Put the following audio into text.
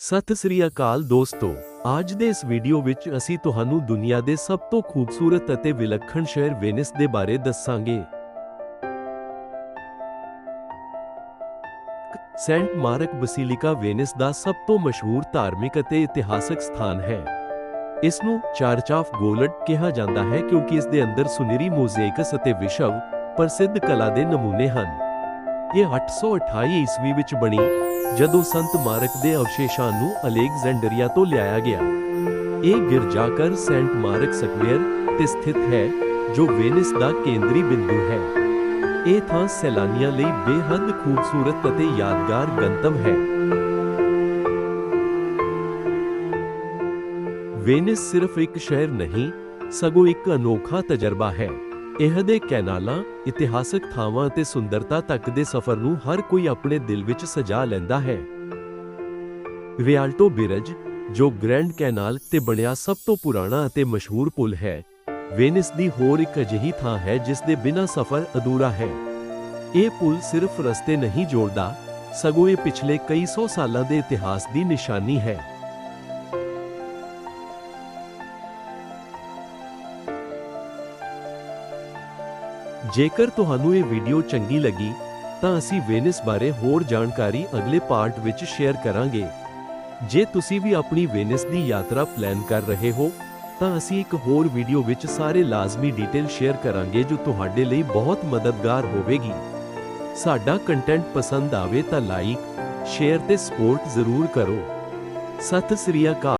ਸਤਿ ਸ੍ਰੀ ਅਕਾਲ ਦੋਸਤੋ। ਅੱਜ ਦੇ ਇਸ ਵੀਡੀਓ ਵਿੱਚ ਅਸੀਂ ਤੁਹਾਨੂੰ ਦੁਨੀਆ ਦੇ ਸਭ ਤੋਂ ਖੂਬਸੂਰਤ ਅਤੇ ਵਿਲੱਖਣ ਸ਼ਹਿਰ ਵੇਨਿਸ ਦੇ ਬਾਰੇ ਦੱਸਾਂਗੇ। ਸੈਂਟ ਮਾਰਕ ਬਸੀਲਿਕਾ ਵੇਨਿਸ ਦਾ ਸਭ ਤੋਂ ਮਸ਼ਹੂਰ ਧਾਰਮਿਕ ਅਤੇ ਇਤਿਹਾਸਕ ਸਥਾਨ ਹੈ। ਇਸ ਨੂੰ ਚਰਚ ਆਫ ਗੋਲਡ ਕਿਹਾ ਜਾਂਦਾ ਹੈ ਕਿਉਂਕਿ ਇਸ ਦੇ ਅੰਦਰ ਸੁਨਹਿਰੀ ਮੋਜ਼ੇਕਸ ਅਤੇ ਵਿਸ਼ਵ ਪ੍ਰਸਿੱਧ ਕਲਾ ਦੇ ਨਮੂਨੇ ਹਨ। ਇਹ 828 ਈਸਵੀ ਵਿੱਚ ਬਣੀ, ਜਦੋਂ ਸੰਤ ਮਾਰਕ ਦੇ ਅਵਸ਼ੇਸ਼ਾਂ ਨੂੰ ਅਲੈਗਜ਼ੈਂਡਰੀਆ ਤੋਂ ਲਿਆਇਆ ਗਿਆ। ਇਹ ਗਿਰਜਾਘਰ ਸੈਂਟ ਮਾਰਕ ਸਕਵੇਅਰ ਤੇ ਸਥਿਤ ਹੈ, ਜੋ ਵੇਨਿਸ ਦਾ ਕੇਂਦਰੀ ਬਿੰਦੂ ਹੈ। ਇਹ ਥਾਂ ਸੈਲਾਨੀਆਂ ਲਈ ਬੇਹੱਦ ਖੂਬਸੂਰਤ ਅਤੇ ਯਾਦਗਾਰ ਗੰਤਵ ਹੈ। ਵੇਨਿਸ ਸਿਰਫ ਇੱਕ ਸ਼ਹਿਰ ਨਹੀਂ, ਸਗੋਂ ਇੱਕ ਅਨੋਖਾ ਤਜਰਬਾ ਹੈ। ਇਹ ਦੇ ਕੈਨਾਲਾਂ ਇਤਿਹਾਸਕ ਥਾਵਾਂ ਅਤੇ ਸੁੰਦਰਤਾ ਤੱਕ ਦੇ ਸਫ਼ਰ ਨੂੰ ਹਰ ਕੋਈ ਆਪਣੇ ਦਿਲ ਵਿੱਚ ਸਜਾ ਲੈਂਦਾ ਹੈ। ਰਿਆਲਟੋ ਬਿਰਜ, ਜੋ ਗ੍ਰੈਂਡ ਕੈਨਾਲ ਤੇ ਬਣਿਆ ਸਭ ਤੋਂ ਪੁਰਾਣਾ ਅਤੇ ਮਸ਼ਹੂਰ ਪੁਲ ਹੈ, ਵੇਨਿਸ ਦੀ ਹੋਰ ਇੱਕ ਅਜਿਹੀ ਥਾਂ ਹੈ ਜਿਸ ਦੇ ਬਿਨਾਂ ਸਫ਼ਰ ਅਧੂਰਾ ਹੈ। ਇਹ ਪੁਲ ਸਿਰਫ ਰਸਤੇ ਨਹੀਂ ਜੋੜਦਾ, ਸਗੋਂ ਇਹ ਪਿਛਲੇ ਕਈ ਸੌ ਸਾਲਾਂ ਦੇ ਇਤਿਹਾਸ ਦੀ ਨਿਸ਼ਾਨੀ ਹੈ। ਜੇਕਰ ਤੁਹਾਨੂੰ ਇਹ ਵੀਡੀਓ ਚੰਗੀ ਲੱਗੀ, ਤਾਂ ਅਸੀਂ ਵੇਨਿਸ ਬਾਰੇ ਹੋਰ ਜਾਣਕਾਰੀ ਅਗਲੇ ਪਾਰਟ ਵਿੱਚ ਸ਼ੇਅਰ ਕਰਾਂਗੇ। ਜੇ ਤੁਸੀਂ ਵੀ ਆਪਣੀ ਵੇਨਿਸ ਦੀ ਯਾਤਰਾ ਪਲਾਨ ਕਰ ਰਹੇ ਹੋ, ਤਾਂ ਅਸੀਂ ਇੱਕ ਹੋਰ ਵੀਡੀਓ ਵਿੱਚ ਸਾਰੇ ਲਾਜ਼ਮੀ ਡਿਟੇਲ ਸ਼ੇਅਰ ਕਰਾਂਗੇ ਜੋ ਤੁਹਾਡੇ ਲਈ ਬਹੁਤ ਮਦਦਗਾਰ ਹੋਵੇਗੀ। ਸਾਡਾ ਕੰਟੈਂਟ ਪਸੰਦ ਆਵੇ ਤਾਂ ਲਾਈਕ ਸ਼ੇਅਰ ਤੇ ਸਪੋਰਟ ਜ਼ਰੂਰ ਕਰੋ। ਸਤਿ ਸ੍ਰੀ ਅਕਾਲ।